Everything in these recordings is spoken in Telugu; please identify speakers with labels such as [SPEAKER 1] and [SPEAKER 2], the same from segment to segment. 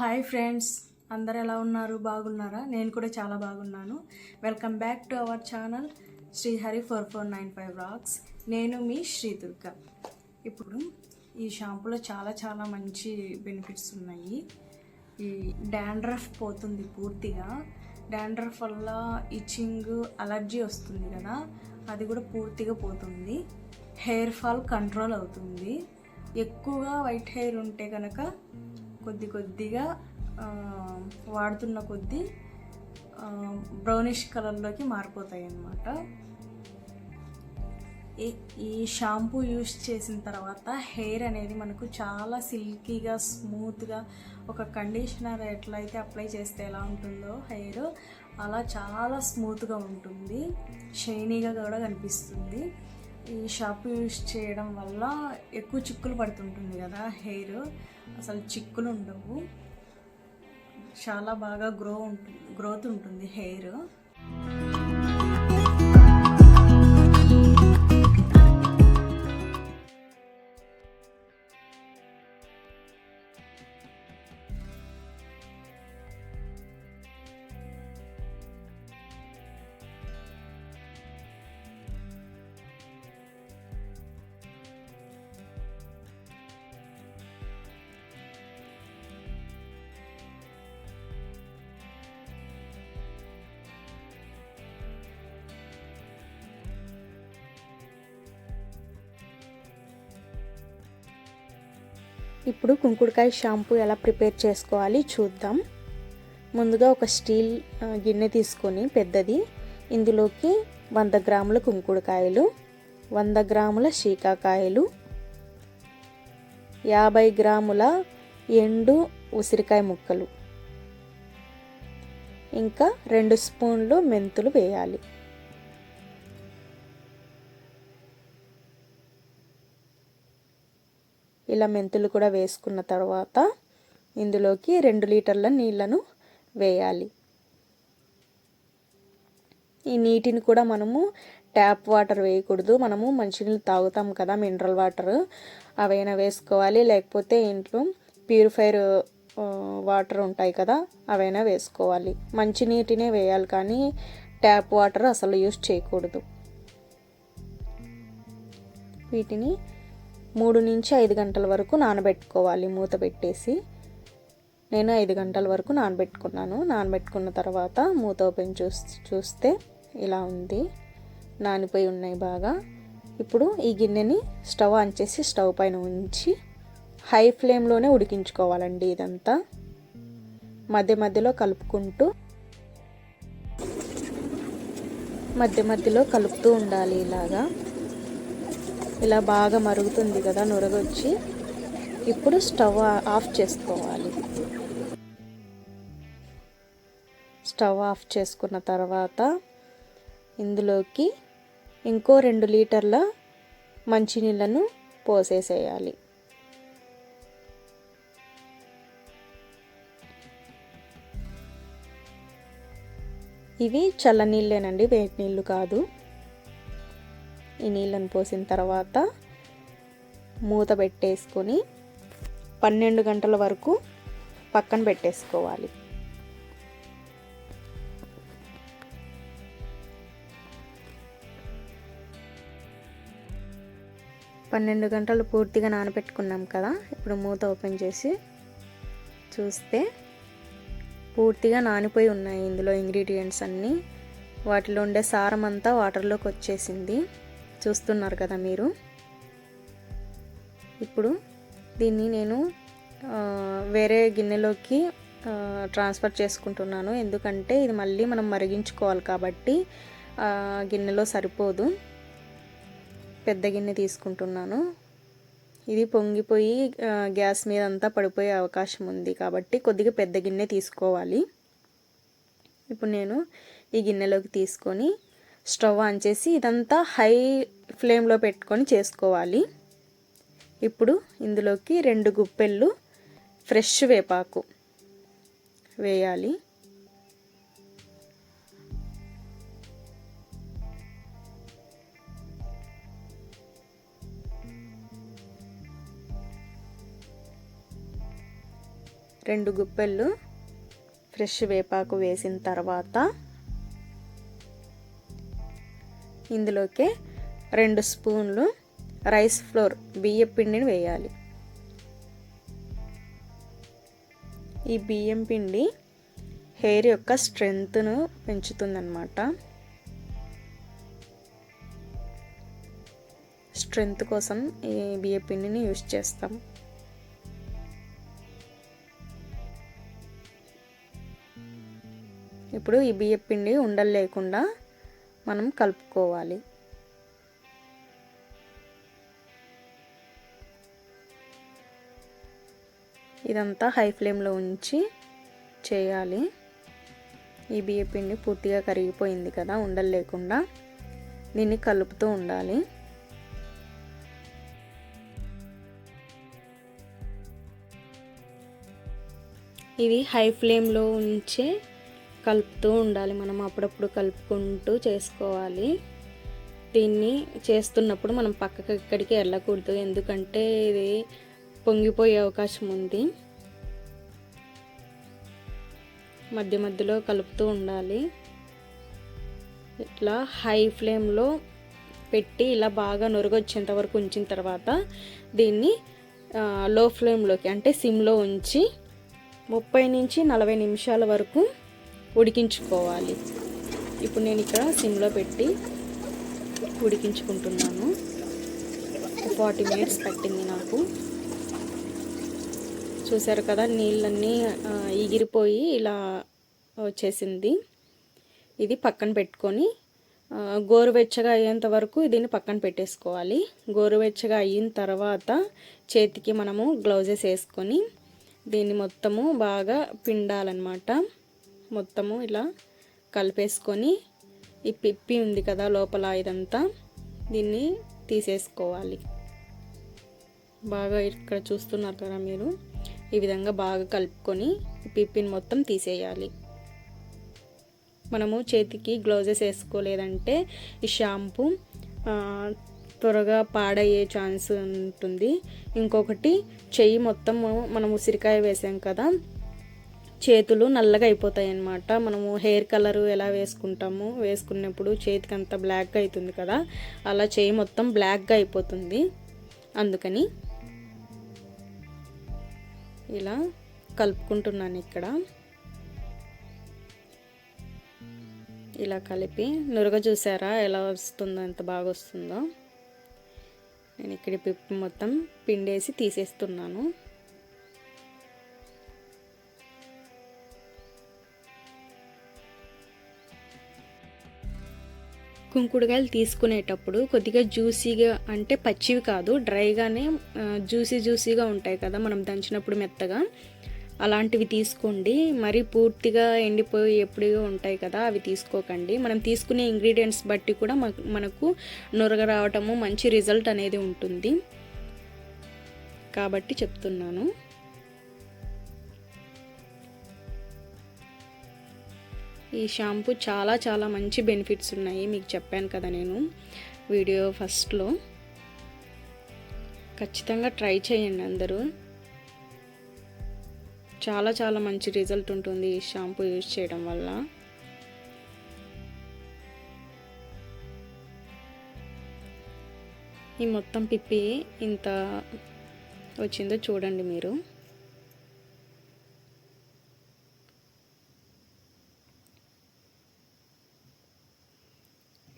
[SPEAKER 1] హాయ్ ఫ్రెండ్స్ అందరు ఎలా ఉన్నారు? బాగున్నారా? నేను కూడా చాలా బాగున్నాను. Welcome back to our channel Srihari four four nine five rocks నేను మీ శ్రీ దుర్గ ఇప్పుడు ఈ షాంపూలో చాలా చాలా మంచి బెనిఫిట్స్ ఉన్నాయి. ఈ డాండ్రఫ్ పోతుంది పూర్తిగా. డాండ్రఫ్ వల్ల ఇచ్చింగ్ అలర్జీ వస్తుంది కదా? అది కూడా పూర్తిగా పోతుంది. హెయిర్ ఫాల్ కంట్రోల్ అవుతుంది. ఎక్కువగా వైట్ హెయిర్ ఉంటే కనుక కొద్ది కొద్దిగా వాడుతున్న కొద్దీ బ్రౌనిష్ కలర్లోకి మారిపోతాయి అన్నమాట ఈ- ఈ షాంపూ యూస్ చేసిన తర్వాత హెయిర్ అనేది మనకు చాలా సిల్కీగా స్మూత్గా ఒక కండిషనర్ ఎట్లయితే అప్లై చేస్తే ఎలా ఉంటుందో హెయిర్ అలా చాలా స్మూత్గా ఉంటుంది. షైనీగా కూడా కనిపిస్తుంది. ఈ షాంపూ యూస్ చేయడం వల్ల ఎక్కువ చిక్కులు పడుతుంటుంది కదా హెయిర్ అసలు చిక్కులు ఉండవు చాలా బాగా గ్రో ఉంటుంది గ్రోత్ ఉంటుంది హెయిర్.
[SPEAKER 2] ఇప్పుడు కుంకుడుకాయ షాంపూ ఎలా ప్రిపేర్ చేసుకోవాలి చూద్దాం. ముందుగా ఒక స్టీల్ గిన్నె తీసుకొని పెద్దది. ఇందులోకి వంద గ్రాముల కుంకుడుకాయలు వంద గ్రాముల శీకాకాయలు యాభై గ్రాముల ఎండు ఉసిరికాయ ముక్కలు. ఇంకా రెండు స్పూన్లు మెంతులు వేయాలి. ఇలా మెంతులు కూడా వేసుకున్న తర్వాత ఇందులోకి రెండు లీటర్ల నీళ్ళను వేయాలి. ఈ నీటిని కూడా మనము ట్యాప్ వాటర్ వేయకూడదు. మనము మంచినీళ్ళు తాగుతాం కదా మినరల్ వాటర్. అవైనా వేసుకోవాలి. లేకపోతే ఇంట్లో ప్యూరిఫైర్ వాటర్ ఉంటాయి కదా అవైనా వేసుకోవాలి. మంచి నీటినే వేయాలి కానీ ట్యాప్ వాటర్ అసలు యూస్ చేయకూడదు. వీటిని మూడు నుంచి ఐదు గంటల వరకు నానబెట్టుకోవాలి మూత పెట్టేసి. నేను ఐదు గంటల వరకు నానబెట్టుకున్నాను. నానబెట్టుకున్న తర్వాత మూత ఓపెన్ చూస్ చూస్తే ఇలా ఉంది. నానిపోయి ఉన్నాయి బాగా. ఇప్పుడు ఈ గిన్నెని స్టవ్ ఆన్ చేసి స్టవ్ పైన ఉంచి హై ఫ్లేమ్లోనే ఉడికించుకోవాలండి ఇదంతా. మధ్య మధ్యలో కలుపుకుంటూ మధ్య మధ్యలో కలుపుతూ ఉండాలి ఇలాగా. ఇలా బాగా మరుగుతుంది కదా నురగొచ్చి ఇప్పుడు స్టవ్ ఆఫ్ చేసుకోవాలి. స్టవ్ ఆఫ్ చేసుకున్న తర్వాత ఇందులోకి ఇంకో రెండు లీటర్ల మంచినీళ్ళను పోసేసేయాలి. ఇవి చల్లనీళ్ళేనండి వేడి నీళ్ళు కాదు. ఈ నీళ్ళని పోసిన తర్వాత మూత పెట్టేసుకొని పన్నెండు గంటల వరకు పక్కన పెట్టేసుకోవాలి. పన్నెండు గంటలు పూర్తిగా నానబెట్టుకున్నాం కదా ఇప్పుడు మూత ఓపెన్ చేసి చూస్తే పూర్తిగా నానిపోయి ఉన్నాయి ఇందులో ఇంగ్రీడియంట్స్ అన్నీ. వాటిలో ఉండే సారం అంతా వాటర్లోకి వచ్చేసింది. చూస్తున్నారు కదా మీరు. ఇప్పుడు దీన్ని నేను వేరే గిన్నెలోకి ట్రాన్స్ఫర్ చేసుకుంటున్నాను. ఎందుకంటే ఇది మళ్ళీ మనం మరిగించుకోవాలి కాబట్టి గిన్నెలో సరిపోదు. పెద్ద గిన్నె తీసుకుంటున్నాను. ఇది పొంగిపోయి గ్యాస్ మీద అంతా పడిపోయే అవకాశం ఉంది కాబట్టి కొద్దిగా పెద్ద గిన్నె తీసుకోవాలి. ఇప్పుడు నేను ఈ గిన్నెలోకి తీసుకొని స్టవ్ ఆన్ చేసి ఇదంతా హై ఫ్లేమ్లో పెట్టుకొని చేసుకోవాలి. ఇప్పుడు ఇందులోకి రెండు గుప్పెళ్ళు ఫ్రెష్ వేపాకు వేయాలి. రెండు గుప్పెళ్ళు ఫ్రెష్ వేపాకు వేసిన తర్వాత ఇందులోకి రెండు స్పూన్లు రైస్ ఫ్లోర్ బియ్యం పిండిని వేయాలి. ఈ బియ్యం పిండి హెయిర్ యొక్క స్ట్రెంగ్త్ను పెంచుతుందన్నమాట. స్ట్రెంగ్త్ కోసం ఈ బియ్యం పిండిని యూజ్ చేస్తాం. ఇప్పుడు ఈ బియ్యం పిండి ఉండలు లేకుండా మనం కలుపుకోవాలి. ఇదంతా హై ఫ్లేమ్లో ఉంచి చేయాలి. ఈ బియ్య పిండి పూర్తిగా కరిగిపోయింది కదా ఉండలు లేకుండా. దీన్ని కలుపుతూ ఉండాలి. ఇది హై ఫ్లేమ్లో ఉంచే కలుపుతూ ఉండాలి. మనం అప్పుడప్పుడు కలుపుకుంటూ చేసుకోవాలి. దీన్ని చేస్తున్నప్పుడు మనం పక్కకి ఇక్కడికి వెళ్ళకూడదు. ఎందుకంటే ఇది పొంగిపోయే అవకాశం ఉంది. మధ్య మధ్యలో కలుపుతూ ఉండాలి. ఇట్లా హై ఫ్లేమ్లో పెట్టి ఇలా బాగా నొరగొచ్చేంత వరకు ఉంచిన తర్వాత దీన్ని లో ఫ్లేమ్లోకి అంటే సిమ్లో ఉంచి ముప్పై నుంచి నలభై నిమిషాల వరకు ఉడికించుకోవాలి. ఇప్పుడు నేను ఇక్కడ సిమ్లో పెట్టి ఉడికించుకుంటున్నాను. ఫార్టీ మినిట్స్ పట్టింది నాకు. చూసారు కదా నీళ్ళన్నీ ఆ, ఎగిరిపోయి ఇలా వచ్చేసింది. ఇది పక్కన పెట్టుకొని గోరువెచ్చగా అయ్యేంత వరకు దీన్ని పక్కన పెట్టేసుకోవాలి. గోరువెచ్చగా అయిన తర్వాత చేతికి మనము గ్లౌజెస్ వేసుకొని దీన్ని మొత్తము బాగా పిండాలన్నమాట. మొత్తము ఇలా కలిపేసుకొని ఈ పిప్పి ఉంది కదా లోపల ఇదంతా దీన్ని తీసేసుకోవాలి. బాగా ఇక్కడ చూస్తున్నారు కదా మీరు ఈ విధంగా బాగా కలుపుకొని పిప్పిని మొత్తం తీసేయాలి. మనము చేతికి గ్లౌజెస్ వేసుకోలేదంటే ఈ షాంపూ త్వరగా పాడయ్యే ఛాన్స్ ఉంటుంది. ఇంకొకటి చెయ్యి మొత్తం మనం ఉసిరికాయ వేసాం కదా చేతులు నల్లగా అయిపోతాయి అన్నమాట మనము హెయిర్ కలర్ ఎలా వేసుకుంటాము వేసుకున్నప్పుడు చేతికి అంతా బ్లాక్గా అవుతుంది కదా అలా చేయి మొత్తం బ్లాక్గా అయిపోతుంది. అందుకని ఇలా కలుపుకుంటున్నాను ఇక్కడ. ఇలా కలిపి నురగ చూసారా ఎలా వస్తుందో ఎంత బాగా వస్తుందో. నేను ఇక్కడ పిప్పి మొత్తం పిండేసి తీసేస్తున్నాను. కుంకుడుకాయలు తీసుకునేటప్పుడు కొద్దిగా జ్యూసీగా అంటే పచ్చివి కాదు డ్రైగానే జ్యూసీ జ్యూసీగా ఉంటాయి కదా మనం దంచినప్పుడు మెత్తగా. అలాంటివి తీసుకోండి. మరి పూర్తిగా ఎండిపోయి ఎప్పుడుగా ఉంటాయి కదా అవి తీసుకోకండి. మనం తీసుకునే ఇంగ్రీడియంట్స్ బట్టి కూడా మనకు నొరగ రావటము మంచి రిజల్ట్ అనేది ఉంటుంది. కాబట్టి చెప్తున్నాను. ఈ షాంపూ చాలా చాలా మంచి బెనిఫిట్స్ ఉన్నాయి మీకు చెప్పాను కదా నేను వీడియో ఫస్ట్లో. ఖచ్చితంగా ట్రై చేయండి అందరూ. చాలా చాలా మంచి రిజల్ట్ ఉంటుంది ఈ షాంపూ యూజ్ చేయడం వల్ల. ఈ మొత్తం పిప్పి ఇంత వచ్చిందో చూడండి మీరు.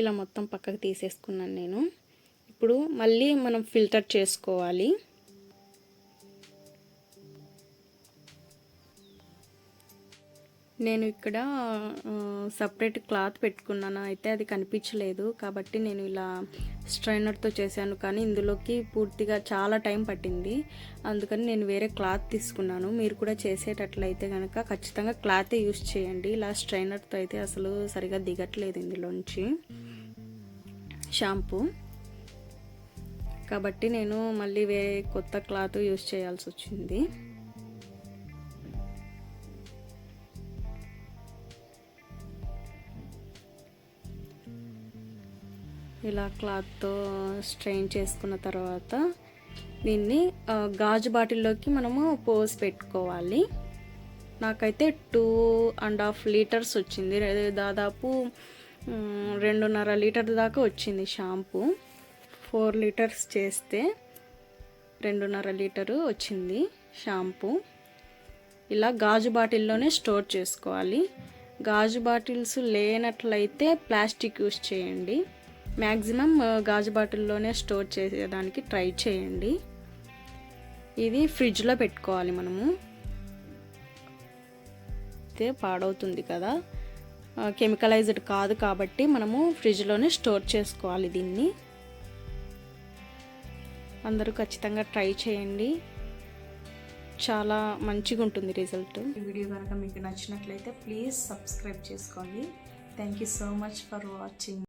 [SPEAKER 2] ఇలా మొత్తం పక్కకు తీసేసుకున్నాను నేను. ఇప్పుడు మళ్ళీ మనం ఫిల్టర్ చేసుకోవాలి. నేను ఇక్కడ సపరేట్ క్లాత్ పెట్టుకున్నాను. అయితే అది కనిపించలేదు. కాబట్టి నేను ఇలా స్ట్రైనర్తో చేశాను. కానీ ఇందులోకి పూర్తిగా చాలా టైం పట్టింది. అందుకని నేను వేరే క్లాత్ తీసుకున్నాను. మీరు కూడా చేసేటట్లయితే కనుక ఖచ్చితంగా క్లాతే యూస్ చేయండి. ఇలా స్ట్రైనర్తో అయితే అసలు సరిగా దిగట్లేదు ఇందులోంచి. షాంపూ. కాబట్టి నేను మళ్ళీ వేరే కొత్త క్లాత్ యూస్ చేయాల్సి వచ్చింది. ఇలా క్లాత్తో స్ట్రెయిన్ చేసుకున్న తర్వాత దీన్ని గాజు బాటిల్లోకి మనము పోసి పెట్టుకోవాలి. నాకైతే టూ అండ్ హాఫ్ లీటర్స్ వచ్చింది. దాదాపు రెండున్నర లీటర్ దాకా వచ్చింది షాంపూ. ఫోర్ లీటర్స్ చేస్తే రెండున్నర లీటరు వచ్చింది షాంపూ. ఇలా గాజు బాటిల్లోనే స్టోర్ చేసుకోవాలి. గాజు బాటిల్స్ లేనట్లయితే ప్లాస్టిక్ యూస్ చేయండి. మ్యాక్సిమం గాజు బాటిల్లోనే స్టోర్ చేసేదానికి ట్రై చేయండి. ఇది ఫ్రిడ్జ్లో పెట్టుకోవాలి మనము. అయితే పాడవుతుంది కదా. కెమికలైజ్డ్ కాదు కాబట్టి మనము ఫ్రిడ్జ్లోనే స్టోర్ చేసుకోవాలి దీన్ని. అందరూ ఖచ్చితంగా ట్రై చేయండి. చాలా మంచిగా ఉంటుంది రిజల్ట్.
[SPEAKER 1] ఈ వీడియో కనుక మీకు నచ్చినట్లయితే ప్లీజ్ సబ్స్క్రైబ్ చేసుకోండి. Thank you so much for watching